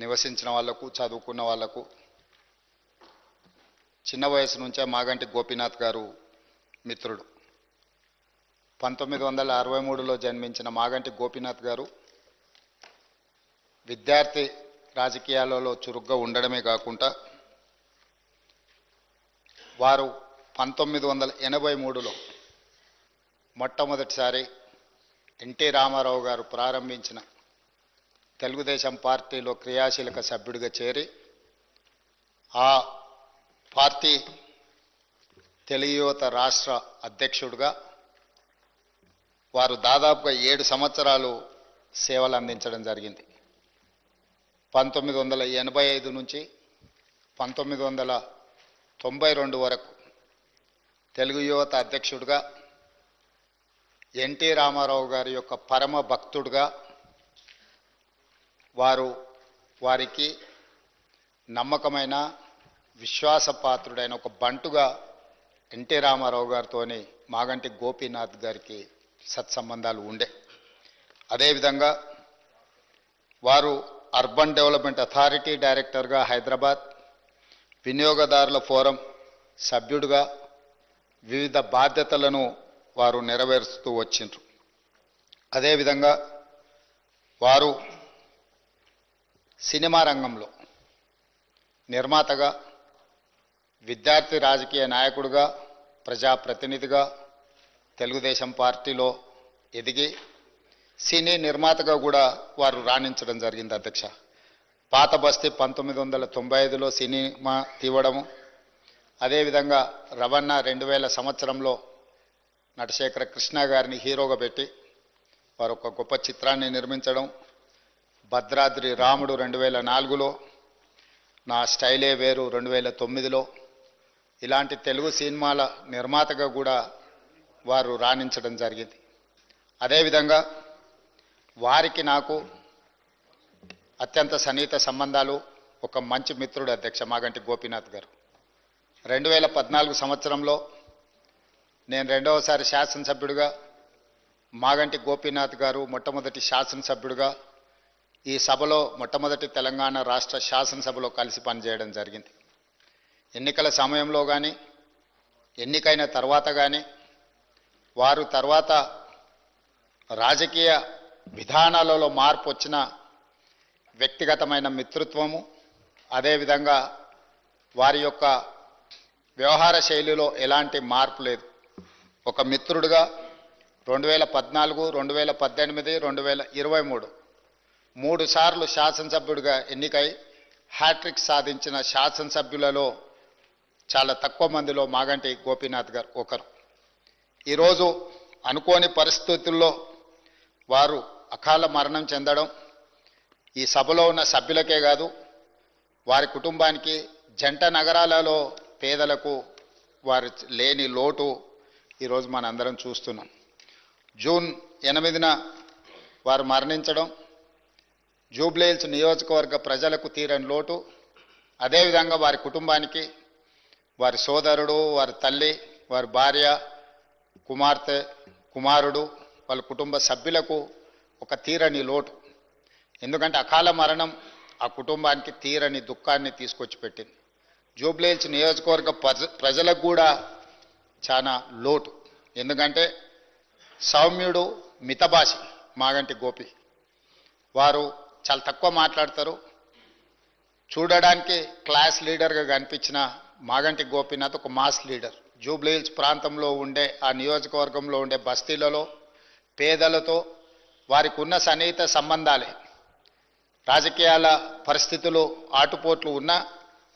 నివసించిన వాళ్ళకు చదువుకున్న వాళ్ళకు చిన్న వయసు నుంచే మాగంటి గోపీనాథ్ గారు మిత్రుడు. పంతొమ్మిది వందల అరవై మూడులో జన్మించిన మాగంటి గోపీనాథ్ గారు విద్యార్థి రాజకీయాలలో చురుగ్గా ఉండడమే కాకుండా వారు పంతొమ్మిది వందల ఎనభై మూడులో మొట్టమొదటిసారి ఎన్టీ రామారావు గారు ప్రారంభించిన తెలుగుదేశం పార్టీలో క్రియాశీలక సభ్యుడిగా చేరి ఆ పార్టీ తెలుగు యువత రాష్ట్ర అధ్యక్షుడిగా వారు దాదాపుగా ఏడు సంవత్సరాలు సేవలు అందించడం జరిగింది. పంతొమ్మిది వందల ఎనభై ఐదు నుంచి పంతొమ్మిది వందల తొంభై రెండు వరకు తెలుగు యువత అధ్యక్షుడిగా ఎన్టీ రామారావు గారి యొక్క పరమ భక్తుడుగా వారు వారికి నమ్మకమైన విశ్వాసపాత్రుడైన ఒక బంటుగా ఎన్టీ రామారావు గారితోని మాగంటి గోపీనాథ్ గారికి సత్సంబంధాలు ఉండే. అదేవిధంగా వారు అర్బన్ డెవలప్మెంట్ అథారిటీ డైరెక్టర్గా హైదరాబాద్ వినియోగదారుల ఫోరం సభ్యుడిగా వివిధ బాధ్యతలను వారు నెరవేరుస్తూ వచ్చిండ్రు. అదేవిధంగా వారు సినిమా రంగంలో నిర్మాతగా విద్యార్థి రాజకీయ నాయకుడిగా ప్రజాప్రతినిధిగా తెలుగుదేశం పార్టీలో ఎదిగి సినీ నిర్మాతగా కూడా వారు రాణించడం జరిగింది అధ్యక్ష. పాత బస్తీ పంతొమ్మిది వందల తొంభై ఐదులో సినిమా తీవడము అదేవిధంగా రవణ రెండు వేల సంవత్సరంలో నటశేఖర కృష్ణ గారిని హీరోగా పెట్టి వారు ఒక గొప్ప చిత్రాన్ని నిర్మించడం భద్రాద్రి రాముడు రెండు వేల నాలుగులో నా స్టైలే వేరు రెండు వేల తొమ్మిదిలో ఇలాంటి తెలుగు సినిమాల నిర్మాతగా కూడా వారు రాణించడం జరిగింది. అదేవిధంగా వారికి నాకు అత్యంత సన్నిహిత సంబంధాలు ఒక మంచి మిత్రుడు అధ్యక్ష మాగంటి గోపీనాథ్ గారు. రెండు వేల పద్నాలుగు సంవత్సరంలో నేను రెండవసారి శాసనసభ్యుడిగా మాగంటి గోపీనాథ్ గారు మొట్టమొదటి శాసనసభ్యుడిగా ఈ సభలో మొట్టమొదటి తెలంగాణ రాష్ట్ర శాసనసభలో కలిసి పనిచేయడం జరిగింది. ఎన్నికల సమయంలో కానీ ఎన్నికైన తర్వాత కానీ వారు తర్వాత రాజకీయ విధానాలలో మార్పు వచ్చిన వ్యక్తిగతమైన మిత్రత్వము అదేవిధంగా వారి యొక్క వ్యవహార శైలిలో ఎలాంటి మార్పు లేదు. ఒక మిత్రుడిగా రెండు వేల పద్నాలుగు రెండు వేల పద్దెనిమిది రెండు వేల ఇరవై మూడు మూడు సార్లు శాసనసభ్యుడిగా ఎన్నికై హ్యాట్రిక్ సాధించిన శాసనసభ్యులలో చాలా తక్కువ మందిలో మాగంటి గోపీనాథ్ గారు ఒకరు. ఈరోజు అనుకోని పరిస్థితుల్లో వారు అకాల మరణం చెందడం ఈ సభలో ఉన్న సభ్యులకే కాదు వారి కుటుంబానికి జంట నగరాలలో పేదలకు వారి లేని లోటు ఈరోజు మనందరం చూస్తున్నాం. జూన్ ఎనిమిదిన వారు మరణించడం జూబ్లీహిల్స్ నియోజకవర్గ ప్రజలకు తీరని లోటు. అదేవిధంగా వారి కుటుంబానికి వారి సోదరుడు వారి తల్లి వారి భార్య కుమార్తె కుమారుడు వాళ్ళ కుటుంబ సభ్యులకు ఒక తీరని లోటు. ఎందుకంటే అకాల మరణం ఆ కుటుంబానికి తీరని దుఃఖాన్ని తీసుకొచ్చి పెట్టింది. జూబ్లీహిల్స్ నియోజకవర్గ ప్రజ ప్రజలకు కూడా చాలా లోటు. ఎందుకంటే సౌమ్యుడు మితభాషి మాగంటి గోపి. వారు చాలా తక్కువ మాట్లాడతారు. చూడడానికి క్లాస్ లీడర్గా కనిపించిన మాగంటి గోపీనాథ్ ఒక మాస్ లీడర్. జూబ్లీహిల్స్ ప్రాంతంలో ఉండే ఆ నియోజకవర్గంలో ఉండే బస్తీలలో పేదలతో వారికి ఉన్న సన్నిహిత సంబంధాలే. రాజకీయాల పరిస్థితులు ఆటుపోట్లు ఉన్న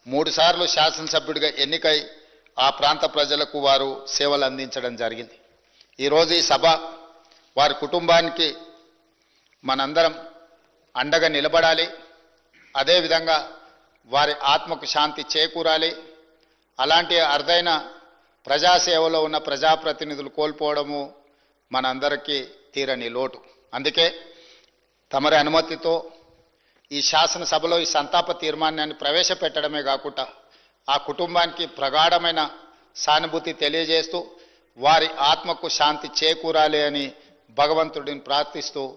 మూడుసార్లు శాసనసభ్యుడిగా ఎన్నికై ఆ ప్రాంత ప్రజలకు వారు సేవలు అందించడం జరిగింది. ఈరోజు ఈ సభ వారి కుటుంబానికి మనందరం అండగా నిలబడాలి. అదేవిధంగా వారి ఆత్మకు శాంతి చేకూరాలి. అలాంటి అరుదైన ప్రజాసేవలో ఉన్న ప్రజాప్రతినిధులు కోల్పోవడము మనందరికీ తీరని లోటు. అందుకే తమరి అనుమతితో ఈ శాసనసభలో ఈ సంతాప తీర్మానాన్ని ప్రవేశపెట్టడమే కాకుండా ఆ కుటుంబానికి ప్రగాఢమైన సానుభూతి తెలియజేస్తూ వారి ఆత్మకు శాంతి చేకూరాలి అని భగవంతుడిని ప్రార్థిస్తూ